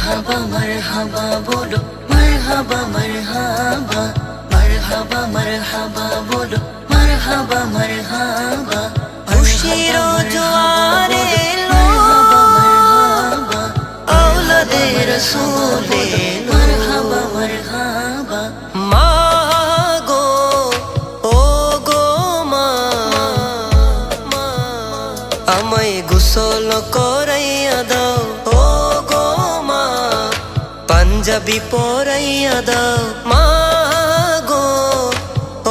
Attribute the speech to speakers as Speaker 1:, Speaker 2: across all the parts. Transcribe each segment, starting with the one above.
Speaker 1: মারহাবা মারহাবা বলো মারহাবা মারহাবা মারহাবা মারহাবা বলো মারহাবা মারহাবা খুশির জোয়ারে এলো আওলাদে রসুলে মারহাবা ಜಬಿ ಪೋರಯ್ಯದ ಮಾಗೋ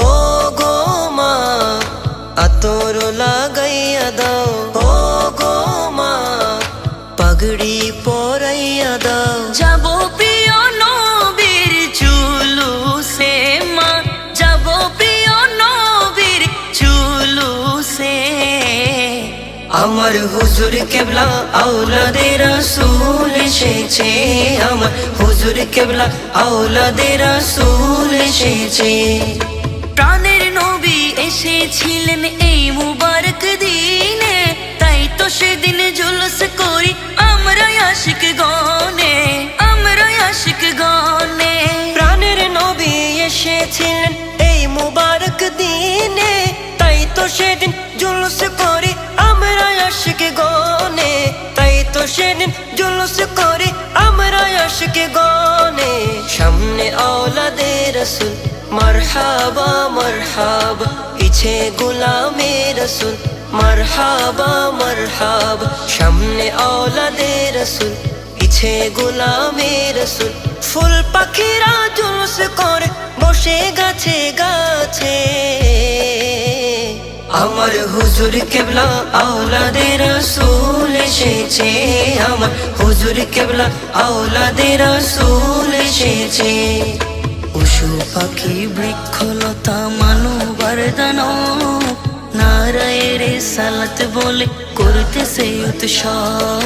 Speaker 1: ಓ ಗೋ ಮಾ ಅತೋರು ಲಾಗಯ್ಯದ ಓ ಗೋ ಮಾ ಪಗಡಿ ಪೋ আমার হুজুর কেবলা আওলাদে রাসূল এসেছে, আমার হুজুর কেবলা আওলাদে রাসূল এসেছে। প্রাণের নবী এসেছিলেন এই মুবারক দিনে, তাই তো সেদিন জুলুস করি আমরা আশিক গনে আমরা আশিক গনে। প্রাণের নবী এসেছিলেন এই মুবারক দিনে, তাই তো সেদিন জুলুস সেদিন জুলুস করি আমরা আশিক গনে। সামনে আওলাদে রসুল, মারহাবা মারহাবা। পিছে রসুল, মারহাবা মারহাবা। সামনে রসুল, পিছে রসুল। ফুল পাখিরা জুলুস করে, বসে গাছে গাছে হুজুর কেবলা আওলাদে রসুল এসেছে আমার। হুজুর কেবলা আওলাদে রসুল এসেছে। পশু পাখি বৃক্ষলতা মানবার দানব নারায়ের সালাত বলে করতেছে উৎসব।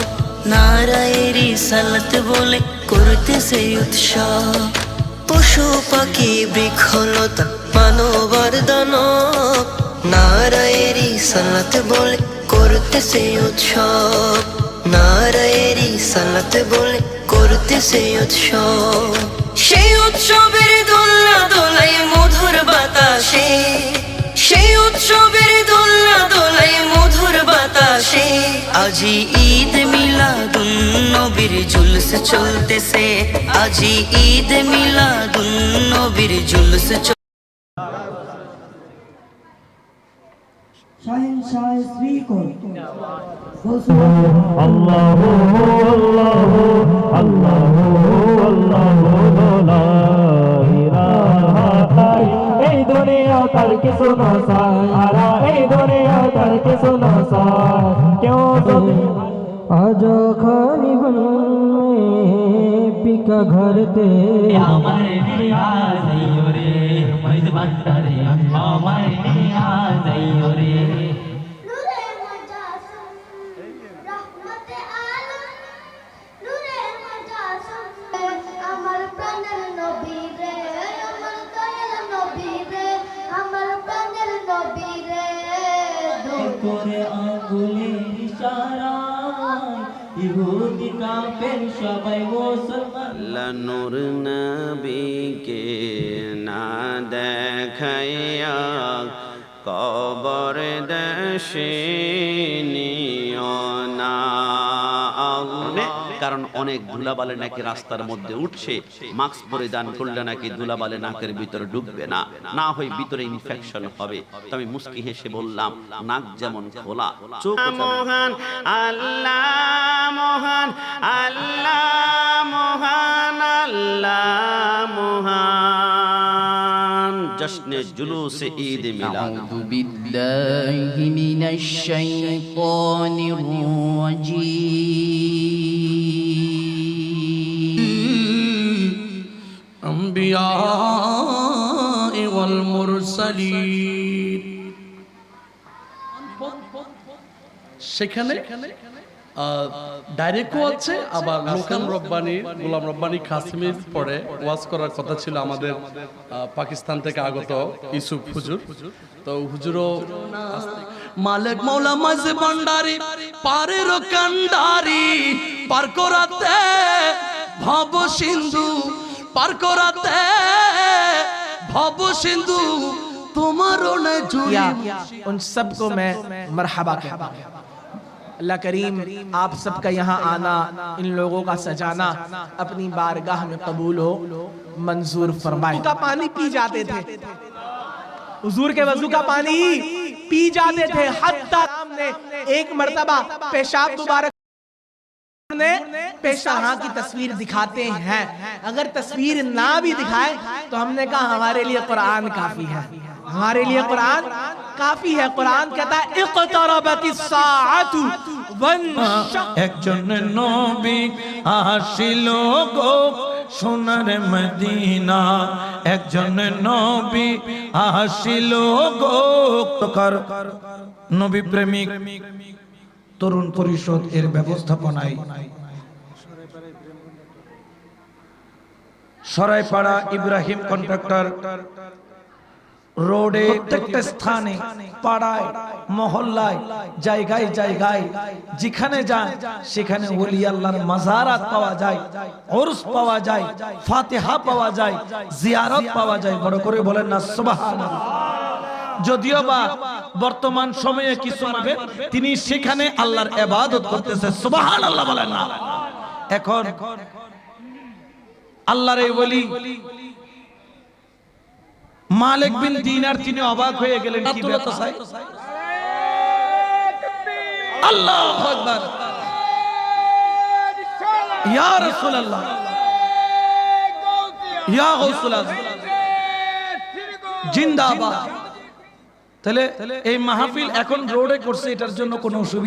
Speaker 1: নারায়ের সালাত বলে করতেছে উৎসব। পশু পাখি বৃক্ষলতা মানবার দানব নারায়েরই সালাত বলে করতেছে উৎসব নারায়েরই সালাত বলে করতেছে উৎসব সেই উৎসবের দোলনা দোলাই মধুর বাতাসে। সেই উৎসবের দোলনা দোলাই মধুর বাতাসে। আজি ঈদ মিলাদুন নবীর জুলুস চলতেছে। আজি ঈদ মিলাদুন নবীর জুলুস চল
Speaker 2: শাহিন শাহ শ্রী কোল
Speaker 3: আল্লাহ আল্লাহ আল্লাহ আল্লাহ এই দুনিয়া তার কিছু না সারা এই দুনিয়া তার কিছু না সার কেউ আজ খানি বন পিকা ঘরতে।
Speaker 4: রে আমার করে আঙ্গুলে ইশারায় ইহুদি কাফের সবাই মুসলমান।
Speaker 5: নূর নবীকে না দেখাইয়া কবর দেশে কারণ অনেক ধুলাবালে নাকি রাস্তার মধ্যে উঠছে। মাস্ক পরিধান করলে নাকি ধুলাবালে নাকের ভিতরে ডুববে না। না হয় ভিতরে ইনফেকশন হবে। আমি মুস্কি হেসে বললাম নাক যেমন খোলা মহান আল্লাহ মহান আল্লাহ মহান আল্লাহ মহান। জশ্নে জুলুসে ঈদ মিলাদ।
Speaker 6: আউযু বিল্লাহি মিনাশ শাইতানির
Speaker 7: الأنبياء والمرسلين সেখানে ডাইরেক্টও আছে আবার লোকাল রব্বানি গোলাম রব্বানি কাশ্মীর পরে ওয়াজ করার কথা ছিল আমাদের আহ, পাকিস্তান থেকে আগত ইসুফ হুজুর তো হুজুরও মালিক মৌলা মাঝে ভান্ডারি পারের কান্ডারি পার করাতে ভব সিন্ধু পার করাতে ভব সিন্ধু تمہاروں نے جویا
Speaker 2: ان سب کو میں مرحبا کہتا ہوں اللہ کریم آپ سب کا یہاں آنا ان لوگوں کا سجانا اپنی بارگاہ میں قبول ہو منظور فرمائے۔ کا پانی پی جاتے تھے۔ حضور کے وضو کا پانی پی جاتے تھے۔ حد تک ایک مرتبہ پیشاب دوبارہ ने पेशाहा की तस्वीर दिखाते हैं अगर तस्वीर ना भी दिखाए तो हमने कहा हमारे लिए कुरान काफी है हमारे लिए कुरान काफी है कुरान कहता है इक़्तरबतिस साअतु वन्शक़
Speaker 8: একজন নবী আসিল গো সোনার মদিনা একজন নবী আসিল গো তোকার নবী প্রেমিক তরুণ পরিষদ এর ব্যবস্থাপনায়। সরাইপাড়া ইব্রাহিম কন্ট্রাক্টর, রোডে প্রত্যেকটা স্থানে, পাড়ায়, মহল্লায়, জায়গায় জায়গায়, যেখানে যান, সেখানে ওলি আল্লাহর মাজারাত পাওয়া যায়, ওরস পাওয়া যায়, ফাতিহা পাওয়া যায়, জিয়ারত পাওয়া যায়। বড় করে বলেন না, সুবহানাল্লাহ। যদিও বা বর্তমান সময়ে কিছু হবে তিনি সেখানে আল্লাহর ইবাদত করতেছে সুবহানাল্লাহ বলেন না। এখন আল্লাহর এই বলি মালিক বিন দিনার তিনি অবাক হয়ে গেলেন কি ব্যাপার? সাহেব? আল্লাহু আকবার। ইয়া রাসূলুল্লাহ। ইয়া গাউসুল আজম জিন্দাবাদ। তাহলে এই মাহফিল এখন রোডে করছে এটার জন্য কোনো অসুবিধা